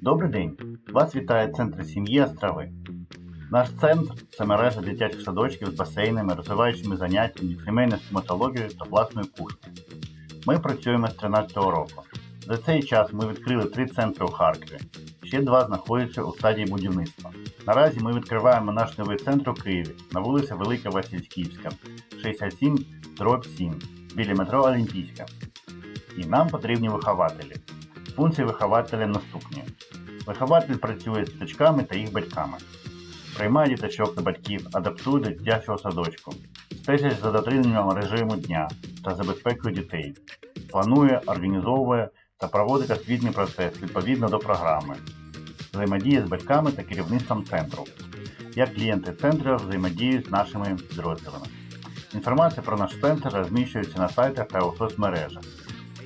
Добрий день! Вас вітає центр сім'ї Острови. Наш центр це мережа дитячих садочків з басейнами, розвиваючими заняттями, сімейною стоматологією та власною кухнею. Ми працюємо з 2013 року. За цей час ми відкрили три центри у Харкові. Ще два знаходяться у стадії будівництва. Наразі ми відкриваємо наш новий центр у Києві на вулиці Велика Васильськівська, 67 дроб 7, біля метро Олімпійська. І нам потрібні вихователі. Функції вихователя наступні. Вихователь працює з діточками та їх батьками. Приймає діточок та батьків, адаптує до дитячого садочку, стежить за дотриманням режиму дня та забезпекою дітей, планує, організовує та проводить освітній процес відповідно до програми, взаємодіє з батьками та керівництвом центру. Як клієнти центру взаємодіють з нашими підрозділами. Інформація про наш центр розміщується на сайтах та у соцмережах.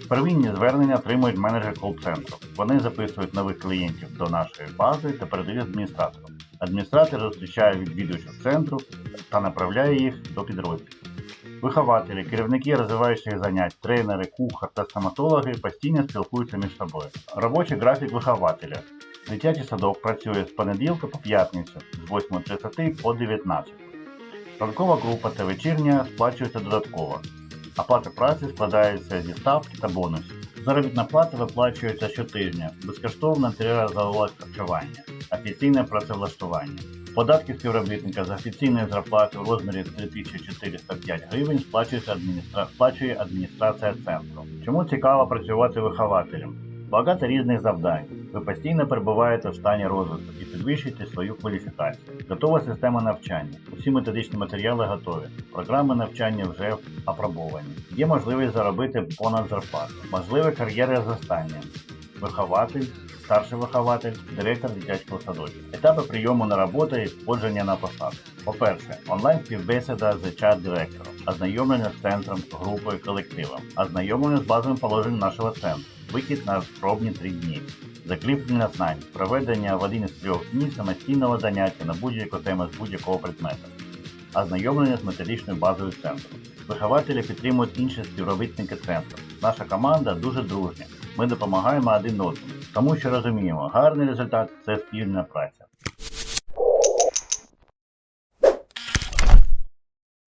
Первинні звернення отримують менеджер кол-центру. Вони записують нових клієнтів до нашої бази та передають адміністратору. Адміністратор зустрічає відвідувачів центру та направляє їх до підрозділів. Вихователі, керівники розвиваючих занять, тренери, кухар та стоматологи постійно спілкуються між собою. Робочий графік вихователя. Дитячий садок працює з понеділка по п'ятницю з 8.30 по 19. Ранкова група та вечірня сплачується додатково. Оплата праці складається зі ставки та бонусів. Заробітна плата виплачується щотижня, безкоштовне трирозове харчування, офіційне працевлаштування. Податки співробітника за офіційною зарплатою у розмірі 3405 гривень сплачується адміністра... сплачує адміністрація центру. Чому цікаво працювати вихователем? Багато різних завдань. Ви постійно перебуваєте в стані розвитку і підвищуєте свою кваліфікацію. Готова система навчання. Усі методичні матеріали готові. Програми навчання вже апробовані. Є можливість заробити понад зарплату. Можливе кар'єре зростання. Вихователь, старший вихователь, директор дитячого садочка. Етапи прийому на роботу і входження на посаду. По-перше, онлайн співбесіда з чат-директором, ознайомлення з центром, групою, колективом, ознайомлення з базовим положенням нашого центру, вихід на пробні три дні, закріплення знань, проведення в один трьох днів самостійного заняття на будь-яку тему з будь-якого предмета, ознайомлення з методичною базою центру. Вихователі підтримують інші співробітники центру. Наша команда дуже дружня. Ми допомагаємо один одному, тому що розуміємо, гарний результат це спільна праця.